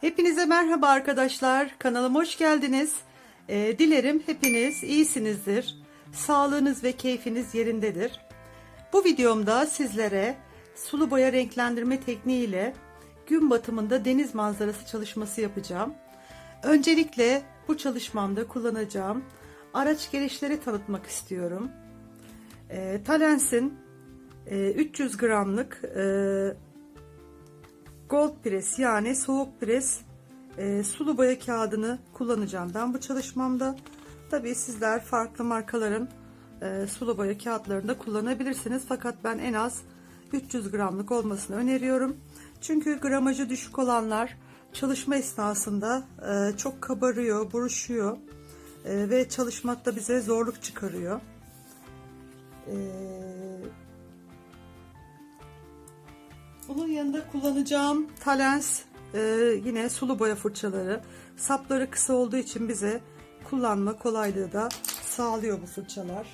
Hepinize merhaba arkadaşlar. Kanalıma hoş geldiniz. Ee, dilerim hepiniz iyisinizdir. Sağlığınız ve keyfiniz yerindedir. Bu videomda sizlere sulu boya renklendirme tekniğiyle gün batımında deniz manzarası çalışması yapacağım. Öncelikle bu çalışmamda kullanacağım araç gereçleri tanıtmak istiyorum. Ee, Talens'in e, 300 gramlık e, gold press yani soğuk pres e, sulu boya kağıdını kullanacağım ben bu çalışmamda. Tabii sizler farklı markaların e, sulu boya kağıtlarını da kullanabilirsiniz. Fakat ben en az 300 gramlık olmasını öneriyorum. Çünkü gramajı düşük olanlar çalışma esnasında e, çok kabarıyor, buruşuyor e, ve çalışmakta bize zorluk çıkarıyor. E, yanında kullanacağım Talens e, yine sulu boya fırçaları. Sapları kısa olduğu için bize kullanma kolaylığı da sağlıyor bu fırçalar.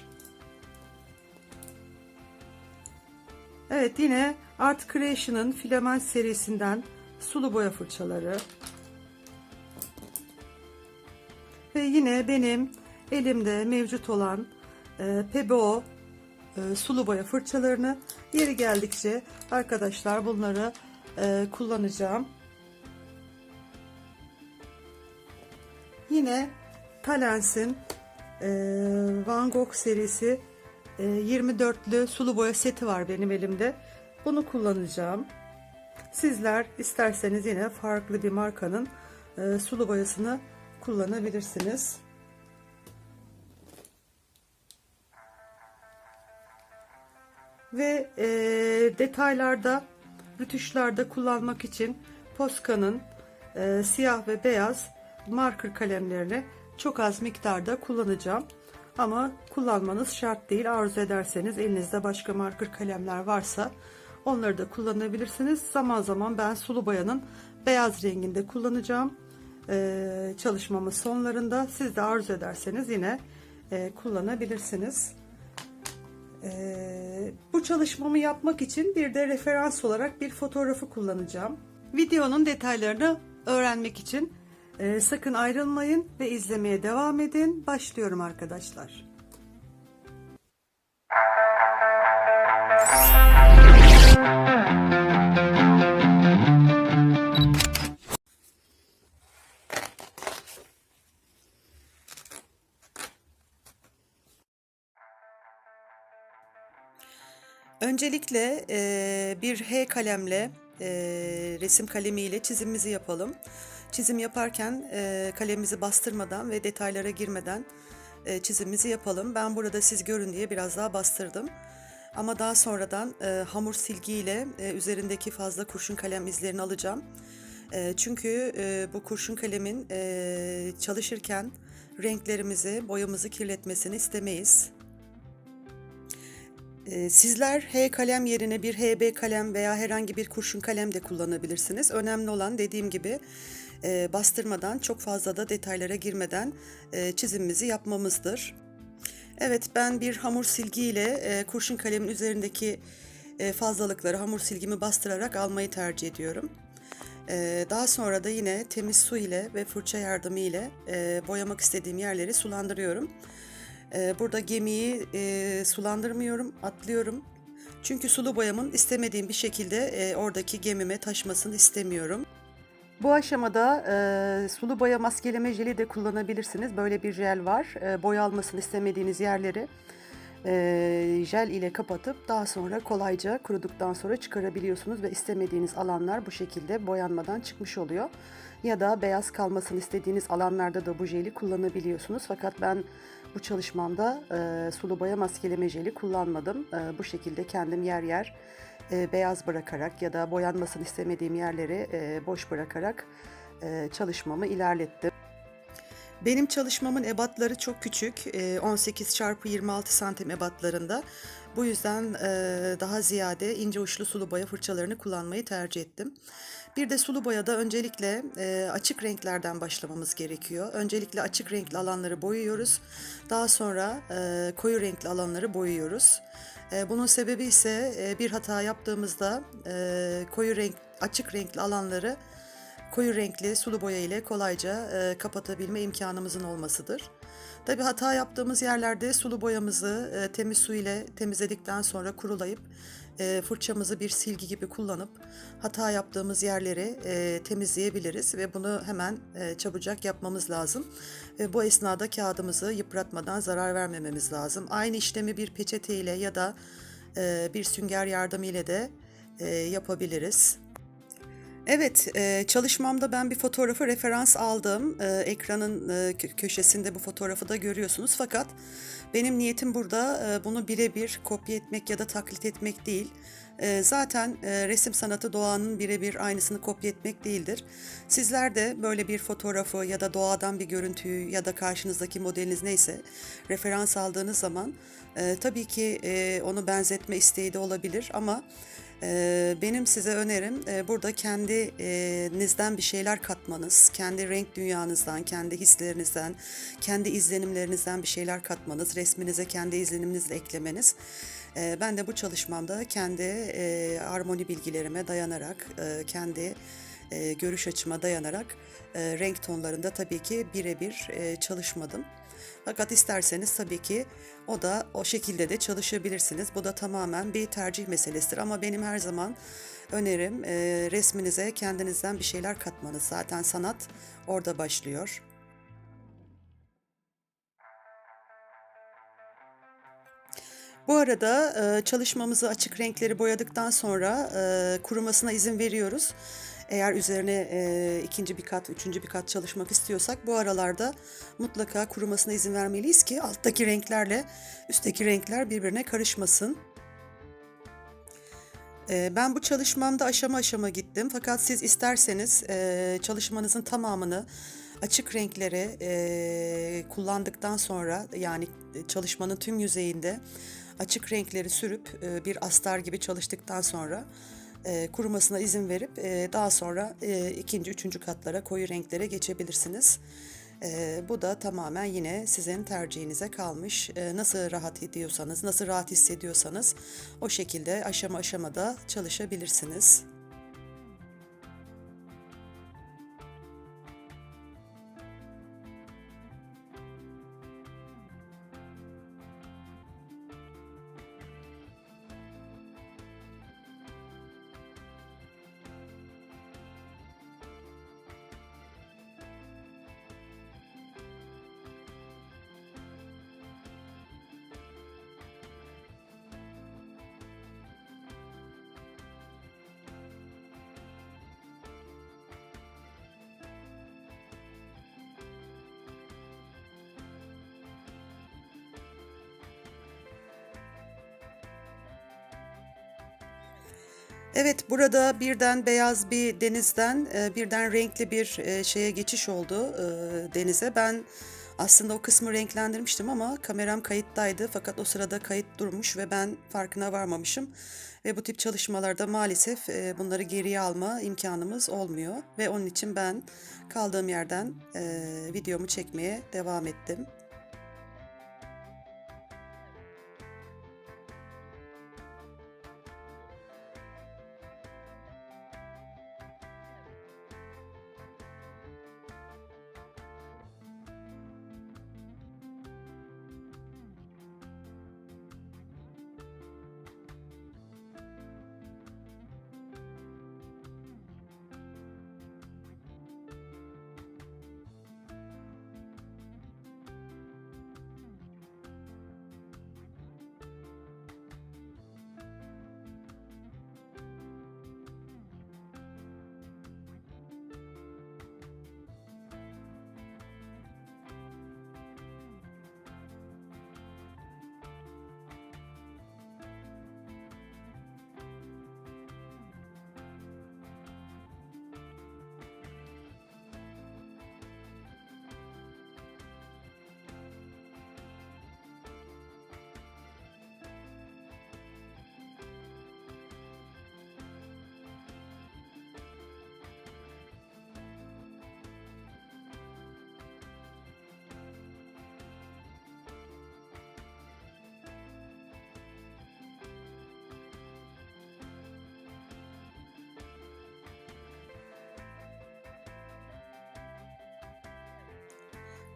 Evet yine Art Creation'ın filament serisinden sulu boya fırçaları. Ve yine benim elimde mevcut olan e, PBO e, sulu boya fırçalarını yeri geldikçe arkadaşlar bunları e, kullanacağım. Yine Talens'in e, Van Gogh serisi e, 24'lü sulu boya seti var benim elimde. Bunu kullanacağım. Sizler isterseniz yine farklı bir markanın sulu boyasını kullanabilirsiniz. Ve e, detaylarda, rütuşlarda kullanmak için Posca'nın e, siyah ve beyaz marker kalemlerini çok az miktarda kullanacağım. Ama kullanmanız şart değil. Arzu ederseniz elinizde başka marker kalemler varsa onları da kullanabilirsiniz. Zaman zaman ben sulu boyanın beyaz renginde kullanacağım. Ee, çalışmamın sonlarında siz de arzu ederseniz yine e, kullanabilirsiniz. Ee, bu çalışmamı yapmak için bir de referans olarak bir fotoğrafı kullanacağım. Videonun detaylarını öğrenmek için e, sakın ayrılmayın ve izlemeye devam edin. Başlıyorum arkadaşlar. Öncelikle e, bir H kalemle e, resim kalemiyle çizimimizi yapalım. Çizim yaparken e, kalemimizi bastırmadan ve detaylara girmeden e, çizimimizi yapalım. Ben burada siz görün diye biraz daha bastırdım. Ama daha sonradan e, hamur silgiyle e, üzerindeki fazla kurşun kalem izlerini alacağım. E, çünkü e, bu kurşun kalemin e, çalışırken renklerimizi, boyamızı kirletmesini istemeyiz. Ee, Sizler H kalem yerine bir HB kalem veya herhangi bir kurşun kalem de kullanabilirsiniz. Önemli olan dediğim gibi e, bastırmadan çok fazla da detaylara girmeden e, çizimimizi yapmamızdır. Evet ben bir hamur silgiyle e, kurşun kalemin üzerindeki fazlalıkları hamur silgimi bastırarak almayı tercih ediyorum. Daha sonra da yine temiz su ile ve fırça yardımı ile boyamak istediğim yerleri sulandırıyorum. Ee, Burada gemiyi e, sulandırmıyorum, atlıyorum. Çünkü sulu boyamın istemediğim bir şekilde e, oradaki gemime taşmasını istemiyorum. Bu aşamada e, sulu boya maskeleme jeli de kullanabilirsiniz. Böyle bir jel var. E, boya almasını istemediğiniz yerleri e, jel ile kapatıp daha sonra kolayca kuruduktan sonra çıkarabiliyorsunuz ve istemediğiniz alanlar bu şekilde boyanmadan çıkmış oluyor. Ya da beyaz kalmasını istediğiniz alanlarda da bu jeli kullanabiliyorsunuz. Fakat ben bu çalışmamda e, sulu boya maskeleme jeli kullanmadım. E, bu şekilde kendim yer yer e, beyaz bırakarak ya da boyanmasını istemediğim yerleri e, boş bırakarak e, çalışmamı ilerlettim. Benim çalışmamın ebatları çok küçük. e, 18 çarpı 26 santim ebatlarında. Bu yüzden e, daha ziyade ince uçlu sulu boya fırçalarını kullanmayı tercih ettim. Bir de sulu boyada öncelikle e, açık renklerden başlamamız gerekiyor. Öncelikle açık renkli alanları boyuyoruz. Daha sonra e, koyu renkli alanları boyuyoruz. Bunun sebebi ise bir hata yaptığımızda koyu renk, açık renkli alanları koyu renkli sulu boya ile kolayca e, kapatabilme imkanımızın olmasıdır. Tabi hata yaptığımız yerlerde sulu boyamızı e, temiz su ile temizledikten sonra kurulayıp e, fırçamızı bir silgi gibi kullanıp hata yaptığımız yerleri e, temizleyebiliriz ve bunu hemen e, çabucak yapmamız lazım. Ve bu esnada kağıdımızı yıpratmadan zarar vermememiz lazım. Aynı işlemi bir peçete ile ya da e, bir sünger yardımıyla da e, yapabiliriz. Evet, çalışmamda ben bir fotoğrafı referans aldım. Ekranın kö- köşesinde bu fotoğrafı da görüyorsunuz. Fakat benim niyetim burada bunu birebir kopya etmek ya da taklit etmek değil. E, zaten e, resim sanatı doğanın birebir aynısını kopya etmek değildir. Sizler de böyle bir fotoğrafı ya da doğadan bir görüntüyü ya da karşınızdaki modeliniz neyse referans aldığınız zaman e, tabii ki e, onu benzetme isteği de olabilir ama ee, Benim size önerim burada kendinizden bir şeyler katmanız, kendi renk dünyanızdan, kendi hislerinizden, kendi izlenimlerinizden bir şeyler katmanız, resminize kendi izleniminizle eklemeniz. Ee, Ben de bu çalışmamda kendi e, armoni bilgilerime dayanarak, e, kendi e, görüş açıma dayanarak renk tonlarında tabii ki birebir çalışmadım. Fakat isterseniz tabii ki o da o şekilde de çalışabilirsiniz. Bu da tamamen bir tercih meselesidir. Ama benim her zaman önerim resminize kendinizden bir şeyler katmanız. Zaten sanat orada başlıyor. Bu arada çalışmamızı açık renkleri boyadıktan sonra kurumasına izin veriyoruz. Eğer üzerine e, ikinci bir kat, üçüncü bir kat çalışmak istiyorsak bu aralarda mutlaka kurumasına izin vermeliyiz ki alttaki renklerle üstteki renkler birbirine karışmasın. E, Ben bu çalışmamda aşama aşama gittim. Fakat siz isterseniz e, çalışmanızın tamamını açık renkleri e, kullandıktan sonra yani çalışmanın tüm yüzeyinde açık renkleri sürüp e, bir astar gibi çalıştıktan sonra e, kurumasına izin verip e, daha sonra ikinci, üçüncü katlara koyu renklere geçebilirsiniz. Bu da tamamen yine sizin tercihinize kalmış. Nasıl rahat ediyorsanız, nasıl rahat hissediyorsanız o şekilde aşama aşamada çalışabilirsiniz. Evet, burada birden beyaz bir denizden e, birden renkli bir e, şeye geçiş oldu e, denize. Ben aslında o kısmı renklendirmiştim ama kameram kayıttaydı fakat o sırada kayıt durmuş ve ben farkına varmamışım. Ve bu tip çalışmalarda maalesef bunları geriye alma imkanımız olmuyor ve onun için ben kaldığım yerden videomu çekmeye devam ettim.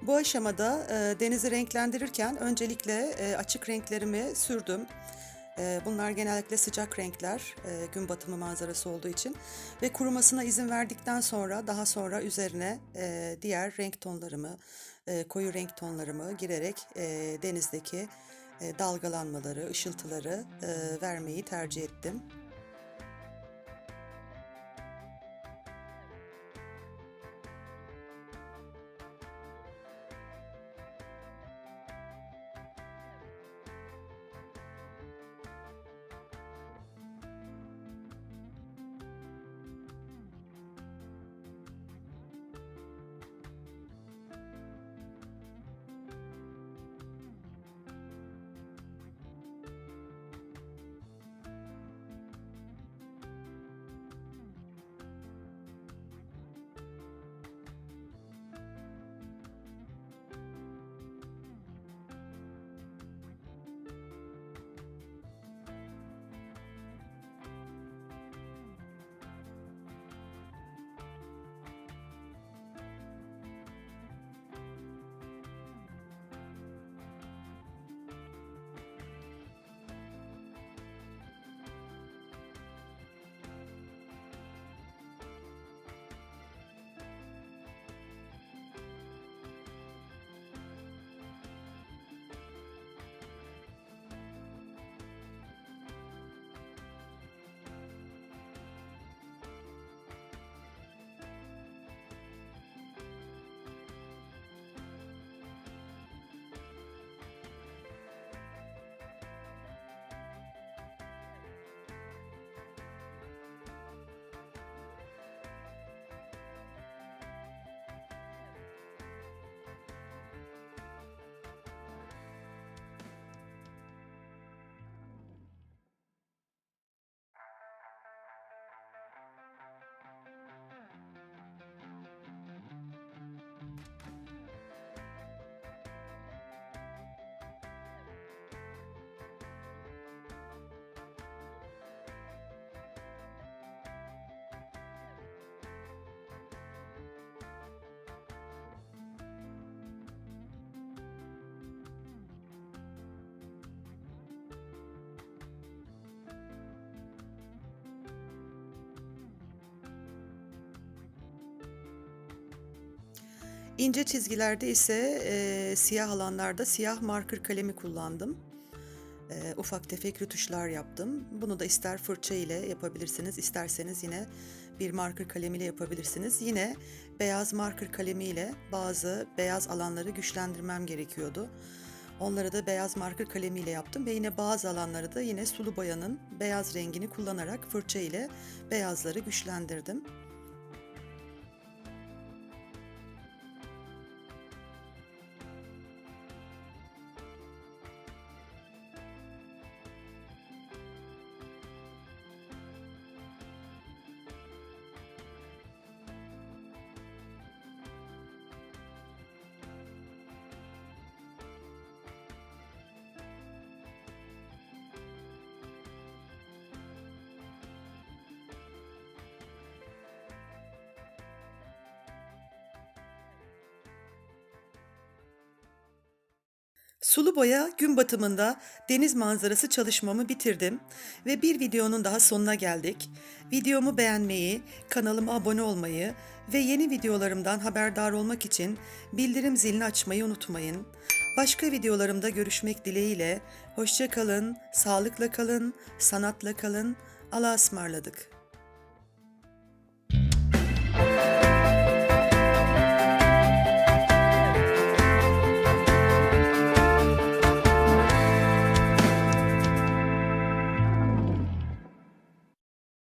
Bu aşamada e, denizi renklendirirken öncelikle e, açık renklerimi sürdüm. E, bunlar genellikle sıcak renkler, e, gün batımı manzarası olduğu için. Ve kurumasına izin verdikten sonra daha sonra üzerine e, diğer renk tonlarımı, e, koyu renk tonlarımı girerek e, denizdeki e, dalgalanmaları, ışıltıları e, vermeyi tercih ettim. İnce çizgilerde ise e, siyah alanlarda siyah marker kalemi kullandım. E, ufak tefek rötuşlar yaptım. Bunu da ister fırça ile yapabilirsiniz, isterseniz yine bir marker kalemiyle yapabilirsiniz. Yine beyaz marker kalemiyle bazı beyaz alanları güçlendirmem gerekiyordu. Onları da beyaz marker kalemiyle yaptım ve yine bazı alanları da yine sulu boyanın beyaz rengini kullanarak fırça ile beyazları güçlendirdim. Sulu boya gün batımında deniz manzarası çalışmamı bitirdim ve bir videonun daha sonuna geldik. Videomu beğenmeyi, kanalıma abone olmayı ve yeni videolarımdan haberdar olmak için bildirim zilini açmayı unutmayın. Başka videolarımda görüşmek dileğiyle hoşça kalın, sağlıkla kalın, sanatla kalın. Allah'a ısmarladık.